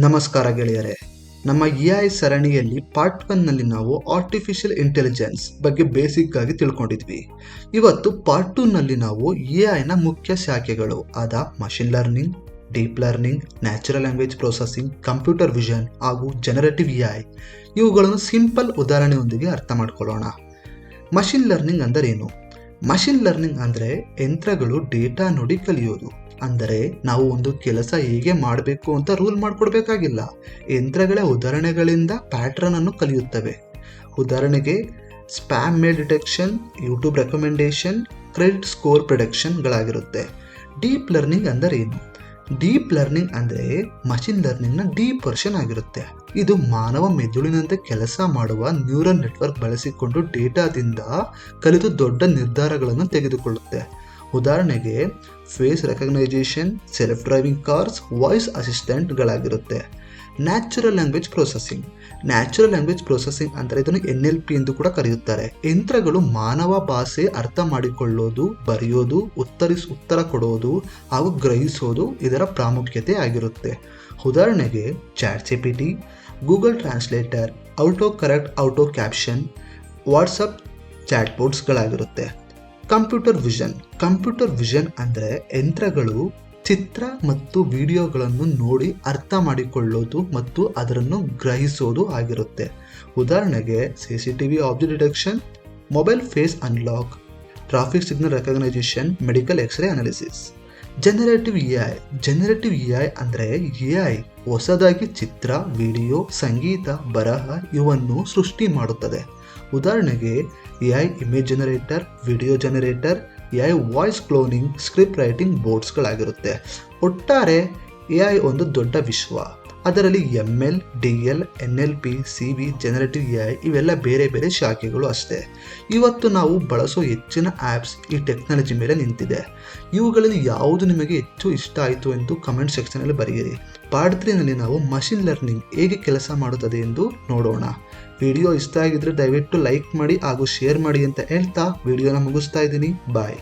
ನಮಸ್ಕಾರ ಗೆಳೆಯರೆ, ನಮ್ಮ ಇ ಐ ಸರಣಿಯಲ್ಲಿ ಪಾರ್ಟ್ ಒನ್ನಲ್ಲಿ ನಾವು ಆರ್ಟಿಫಿಷಿಯಲ್ ಇಂಟೆಲಿಜೆನ್ಸ್ ಬಗ್ಗೆ ಬೇಸಿಕ್ ಆಗಿ ತಿಳ್ಕೊಂಡಿದ್ವಿ. ಇವತ್ತು ಪಾರ್ಟ್ ಟೂನಲ್ಲಿ ನಾವು ಇ ಐನ ಮುಖ್ಯ ಶಾಖೆಗಳು ಆದ machine learning deep learning natural language processing computer vision ಹಾಗೂ ಜನರೇಟಿವ್ ಇ ಐ ಇವುಗಳನ್ನು ಸಿಂಪಲ್ ಉದಾಹರಣೆಯೊಂದಿಗೆ ಅರ್ಥ ಮಾಡ್ಕೊಳ್ಳೋಣ. ಮಷಿನ್ ಲರ್ನಿಂಗ್ ಅಂದರೇನು? ಮಷಿನ್ ಲರ್ನಿಂಗ್ ಅಂದರೆ ಯಂತ್ರಗಳು ಡೇಟಾ ನೋಡಿ ಕಲಿಯೋದು. ಅಂದರೆ ನಾವು ಒಂದು ಕೆಲಸ ಹೇಗೆ ಮಾಡಬೇಕು ಅಂತ ರೂಲ್ ಮಾಡಿಕೊಡ್ಬೇಕಾಗಿಲ್ಲ. ಯಂತ್ರಗಳ ಉದಾಹರಣೆಗಳಿಂದ ಪ್ಯಾಟ್ರನ್ ಅನ್ನು ಕಲಿಯುತ್ತವೆ. ಉದಾಹರಣೆಗೆ, spam mail detection, YouTube recommendation credit score ಪ್ರೊಡಕ್ಷನ್ಗಳಾಗಿರುತ್ತೆ. Deep learning ಅಂದರೆ ಏನು? ಡೀಪ್ ಲರ್ನಿಂಗ್ ಅಂದರೆ ಮಷಿನ್ ಲರ್ನಿಂಗ್ನ ಡೀಪ್ ವರ್ಷನ್ ಆಗಿರುತ್ತೆ. ಇದು ಮಾನವ ಮೆದುಳಿನಂತೆ ಕೆಲಸ ಮಾಡುವ ನ್ಯೂರಲ್ ನೆಟ್ವರ್ಕ್ ಬಳಸಿಕೊಂಡು ಡೇಟಾದಿಂದ ಕಲಿತು ದೊಡ್ಡ ನಿರ್ಧಾರಗಳನ್ನು ತೆಗೆದುಕೊಳ್ಳುತ್ತೆ. ಉದಾಹರಣೆಗೆ face recognition self driving cars voice ಅಸಿಸ್ಟೆಂಟ್ಗಳಾಗಿರುತ್ತೆ natural language processing natural language processing ಅಂದರೆ ಇದನ್ನು ಎನ್ ಎಲ್ ಪಿ ಎಂದು ಕೂಡ ಕರೆಯುತ್ತಾರೆ. ಯಂತ್ರಗಳು ಮಾನವ ಭಾಷೆ ಅರ್ಥ ಮಾಡಿಕೊಳ್ಳೋದು, ಬರೆಯೋದು, ಉತ್ತರಿಸ್, ಉತ್ತರ ಕೊಡೋದು ಹಾಗೂ ಗ್ರಹಿಸೋದು ಇದರ ಪ್ರಾಮುಖ್ಯತೆ ಆಗಿರುತ್ತೆ. ಉದಾಹರಣೆಗೆ chat G P T Google translator auto correct auto caption WhatsApp chat ಬೋರ್ಡ್ಸ್ಗಳಾಗಿರುತ್ತೆ computer vision. Computer vision ಅಂದರೆ ಯಂತ್ರಗಳು ಚಿತ್ರ ಮತ್ತು ವಿಡಿಯೋಗಳನ್ನು ನೋಡಿ ಅರ್ಥ ಮಾಡಿಕೊಳ್ಳೋದು ಮತ್ತು ಅದನ್ನು ಗ್ರಹಿಸೋದು ಆಗಿರುತ್ತೆ. ಉದಾಹರಣೆಗೆ, C C T V object detection mobile face unlock traffic signal recognition medical x ray analysis generative A I generative A I ಅಂದರೆ ಎ ಐ ಹೊಸದಾಗಿ ಚಿತ್ರ, ವಿಡಿಯೋ, ಸಂಗೀತ, ಬರಹ ಇವನ್ನು ಸೃಷ್ಟಿ ಮಾಡುತ್ತದೆ. ಉದಾಹರಣೆಗೆ A I image generator video generator A I voice cloning script writing ಬೋರ್ಡ್ಸ್ಗಳಾಗಿರುತ್ತೆ ಒಟ್ಟಾರೆ ಎ ಐ ಒಂದು ದೊಡ್ಡ ವಿಶ್ವ. ಅದರಲ್ಲಿ M L D L N L P C V generative A I ಇವೆಲ್ಲ ಬೇರೆ ಬೇರೆ ಶಾಖೆಗಳು ಅಷ್ಟೇ. ಇವತ್ತು ನಾವು ಬಳಸೋ ಹೆಚ್ಚಿನ ಆ್ಯಪ್ಸ್ ಈ ಟೆಕ್ನಾಲಜಿ ಮೇಲೆ ನಿಂತಿದೆ. ಇವುಗಳಲ್ಲಿ ಯಾವುದು ನಿಮಗೆ ಹೆಚ್ಚು ಇಷ್ಟ ಆಯಿತು ಎಂದು ಕಮೆಂಟ್ ಸೆಕ್ಷನಲ್ಲಿ ಬರೆಯಿರಿ. ಪಾರ್ಟ್ ತ್ರೀನಲ್ಲಿ ನಾವು ಮಷಿನ್ ಲರ್ನಿಂಗ್ ಹೇಗೆ ಕೆಲಸ ಮಾಡುತ್ತದೆ ಎಂದು ನೋಡೋಣ. ವಿಡಿಯೋ ಇಷ್ಟ ಆಗಿದ್ರೆ ದಯವಿಟ್ಟು ಲೈಕ್ ಮಾಡಿ ಹಾಗೂ ಶೇರ್ ಮಾಡಿ ಅಂತ ಹೇಳ್ತಾ ವಿಡಿಯೋನ ಮುಗಿಸ್ತಾ ಇದ್ದೀನಿ. ಬಾಯ್.